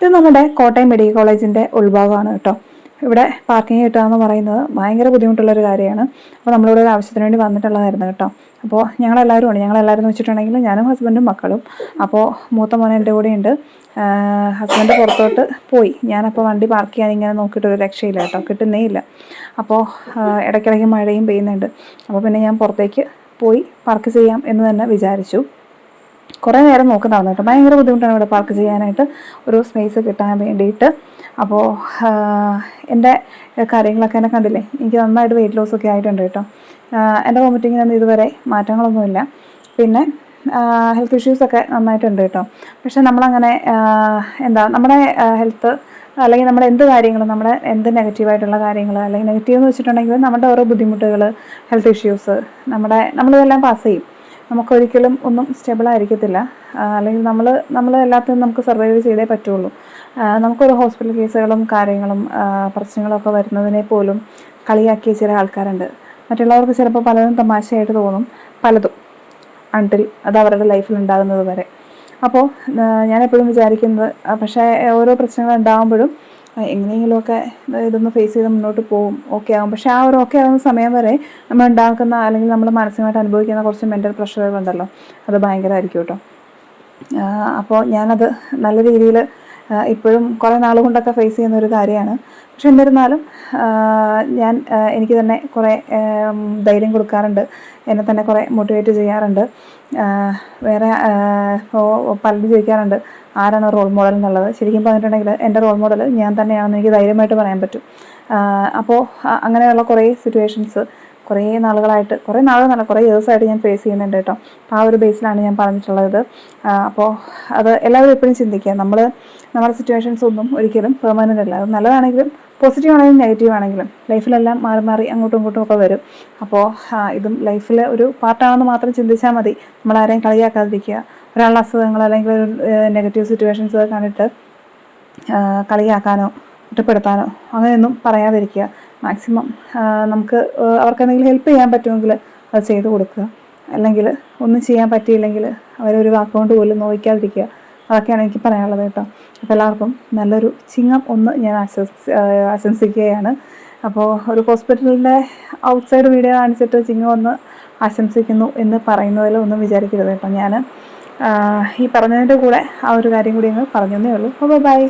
ഇത് നമ്മുടെ കോട്ടയം മെഡിക്കൽ കോളേജിന്റെ ഉൾഭാഗമാണ് കേട്ടോ. ഇവിടെ പാർക്കിംഗ് കിട്ടുക എന്ന് പറയുന്നത് ഭയങ്കര ബുദ്ധിമുട്ടുള്ളൊരു കാര്യമാണ്. അപ്പോൾ നമ്മളിവിടെ ഒരു ആവശ്യത്തിന് വേണ്ടി വന്നിട്ടുള്ളതായിരുന്നു കേട്ടോ. അപ്പോൾ ഞങ്ങളെല്ലാവരും ഉണ്ട്. ഞങ്ങളെല്ലാവരും എന്ന് വെച്ചിട്ടുണ്ടെങ്കിൽ ഞാനും ഹസ്ബൻഡും മക്കളും. അപ്പോൾ മൂത്ത മോൻ എന്റെ കൂടെ ഉണ്ട്. ഹസ്ബൻഡ് പുറത്തോട്ട് പോയി. ഞാനപ്പോൾ വണ്ടി പാർക്ക് ചെയ്യാൻ ഇങ്ങനെ നോക്കിയിട്ട് ഒരു രക്ഷയില്ല കേട്ടോ. കിട്ടുന്നേ ഇല്ല. അപ്പോൾ ഇടയ്ക്കിടയ്ക്ക് മഴയും പെയ്യുന്നുണ്ട്. അപ്പോൾ പിന്നെ ഞാൻ പുറത്തേക്ക് പോയി പാർക്ക് ചെയ്യാം എന്ന് തന്നെ വിചാരിച്ചു. കുറേ നേരം നോക്കുന്നതാണ് കേട്ടോ. ഭയങ്കര ബുദ്ധിമുട്ടാണ് ഇവിടെ പാർക്ക് ചെയ്യാനായിട്ട് ഒരു സ്പേസ് കിട്ടാൻ വേണ്ടിയിട്ട്. അപ്പോൾ എന്റെ കാര്യങ്ങളൊക്കെ എന്നെ കണ്ടില്ലേ? എനിക്ക് നന്നായിട്ട് വെയിറ്റ് ലോസ് ഒക്കെ ആയിട്ടുണ്ട് കേട്ടോ. എന്റെ വോമിറ്റിങ്ങിനൊന്നും ഇതുവരെ മാറ്റങ്ങളൊന്നുമില്ല. പിന്നെ ഹെൽത്ത് ഇഷ്യൂസൊക്കെ നന്നായിട്ടുണ്ട് കേട്ടോ. പക്ഷെ നമ്മളങ്ങനെ എന്താ നമ്മുടെ ഹെൽത്ത് അല്ലെങ്കിൽ നമ്മുടെ എന്ത് കാര്യങ്ങളും നമ്മുടെ എന്ത് നെഗറ്റീവായിട്ടുള്ള കാര്യങ്ങൾ അല്ലെങ്കിൽ നെഗറ്റീവ് എന്ന് വെച്ചിട്ടുണ്ടെങ്കിൽ നമ്മുടെ ഓരോ ബുദ്ധിമുട്ടുകൾ ഹെൽത്ത് ഇഷ്യൂസ് നമ്മുടെ നമ്മളിതെല്ലാം പാസ് ചെയ്യും. നമുക്കൊരിക്കലും ഒന്നും സ്റ്റേബിൾ ആയിരിക്കത്തില്ല. അല്ലെങ്കിൽ നമ്മൾ നമ്മൾ എല്ലാത്തിനും നമുക്ക് സർവൈവ് ചെയ്തേ പറ്റുള്ളൂ. നമുക്കൊരു ഹോസ്പിറ്റൽ കേസുകളും കാര്യങ്ങളും പ്രശ്നങ്ങളൊക്കെ വരുന്നതിനെ പോലും കളിയാക്കിയ ചില ആൾക്കാരുണ്ട്. മറ്റുള്ളവർക്ക് ചിലപ്പോൾ പലതും തമാശയായിട്ട് തോന്നും. പലതും. അൺടിൽ അത് അവരുടെ ലൈഫിൽ ഉണ്ടാകുന്നത് വരെ. അപ്പോൾ ഞാനെപ്പോഴും വിചാരിക്കുന്നത് പക്ഷേ ഓരോ പ്രശ്നങ്ങൾ ഉണ്ടാകുമ്പോഴും എങ്ങനെയെങ്കിലുമൊക്കെ ഇതൊന്ന് ഫേസ് ചെയ്ത് മുന്നോട്ട് പോകും ഓക്കെ ആകും പക്ഷേ ആ ഒരു ഓക്കെ ആകുന്ന സമയം വരെ നമ്മൾ ഉണ്ടാക്കുന്ന അല്ലെങ്കിൽ നമ്മൾ മാനസികമായിട്ട് അനുഭവിക്കുന്ന കുറച്ച് മെന്റൽ പ്രഷറുകളുണ്ടല്ലോ അത് ഭയങ്കരമായിരിക്കും കേട്ടോ. അപ്പോൾ ഞാനത് നല്ല രീതിയിൽ ഇപ്പോഴും കുറേ നാൾ കൊണ്ടൊക്കെ ഫേസ് ചെയ്യുന്ന ഒരു കാര്യമാണ്. പക്ഷെ എന്നിരുന്നാലും ഞാൻ എനിക്ക് തന്നെ കുറേ ധൈര്യം കൊടുക്കാറുണ്ട്. എന്നെ തന്നെ കുറേ മോട്ടിവേറ്റ് ചെയ്യാറുണ്ട്. വേറെ പലരും ചോദിക്കാറുണ്ട് ആരാണ് റോൾ മോഡൽ എന്നുള്ളത്? ശരിക്കും പറഞ്ഞിട്ടുണ്ടെങ്കിൽ എന്റെ റോൾ മോഡൽ ഞാൻ തന്നെയാണെന്ന് എനിക്ക് ധൈര്യമായിട്ട് പറയാൻ പറ്റും. അപ്പോൾ അങ്ങനെയുള്ള കുറേ സിറ്റുവേഷൻസ് കുറേ നാളുകളായിട്ട് കുറേ നാളുകളല്ല കുറേ ഇയേഴ്സായിട്ട് ഞാൻ ഫേസ് ചെയ്യുന്നുണ്ട് കേട്ടോ. അപ്പോൾ ആ ഒരു ബേസിലാണ് ഞാൻ പറഞ്ഞിട്ടുള്ളത്. അപ്പോൾ അത് എല്ലാവരും എപ്പോഴും ചിന്തിക്കുക. നമ്മൾ നമ്മുടെ സിറ്റുവേഷൻസ് ഒന്നും ഒരിക്കലും പെർമനന്റ് അല്ല. അത് നല്ലതാണെങ്കിലും പോസിറ്റീവ് ആണെങ്കിലും നെഗറ്റീവ് ആണെങ്കിലും ലൈഫിലെല്ലാം മാറി മാറി അങ്ങോട്ടും ഇങ്ങോട്ടും ഒക്കെ വരും. അപ്പോൾ ഇതും ലൈഫിൽ ഒരു പാർട്ടാണെന്ന് മാത്രം ചിന്തിച്ചാൽ മതി. നമ്മൾ ആരെയും കളിയാക്കാതിരിക്കുക. ഒരാളുടെ അസുഖങ്ങൾ അല്ലെങ്കിൽ ഒരു നെഗറ്റീവ് സിറ്റുവേഷൻസ് കണ്ടിട്ട് കളിയാക്കാനോ കുറ്റപ്പെടുത്താനോ അങ്ങനെയൊന്നും പറയാതിരിക്കുക. മാക്സിമം നമുക്ക് അവർക്ക് എന്തെങ്കിലും ഹെൽപ്പ് ചെയ്യാൻ പറ്റുമെങ്കിൽ അത് ചെയ്തു കൊടുക്കുക. അല്ലെങ്കിൽ ഒന്നും ചെയ്യാൻ പറ്റിയില്ലെങ്കിൽ അവരൊരു വാക്കുകൊണ്ട് പോലും നോവിക്കാതിരിക്കുക അതൊക്കെയാണ് എനിക്ക് പറയാനുള്ളത് കേട്ടോ. അപ്പോൾ എല്ലാവർക്കും നല്ലൊരു ചിങ്ങം ഒന്ന് ഞാൻ ആശംസ ആശംസിക്കുകയാണ്. അപ്പോൾ ഒരു ഹോസ്പിറ്റലിന്റെ ഔട്ട്സൈഡ് വീഡിയോ കാണിച്ചിട്ട് ചിങ്ങം ഒന്ന് ആശംസിക്കുന്നു എന്ന് പറയുന്നതിൽ ഒന്നും വിചാരിക്കരുത് കേട്ടോ ഞാൻ ഈ പറഞ്ഞതിന്റെ കൂടെ ആ ഒരു കാര്യം കൂടി അങ്ങ് പറഞ്ഞതേ ഉള്ളൂ. അപ്പോൾ ബൈ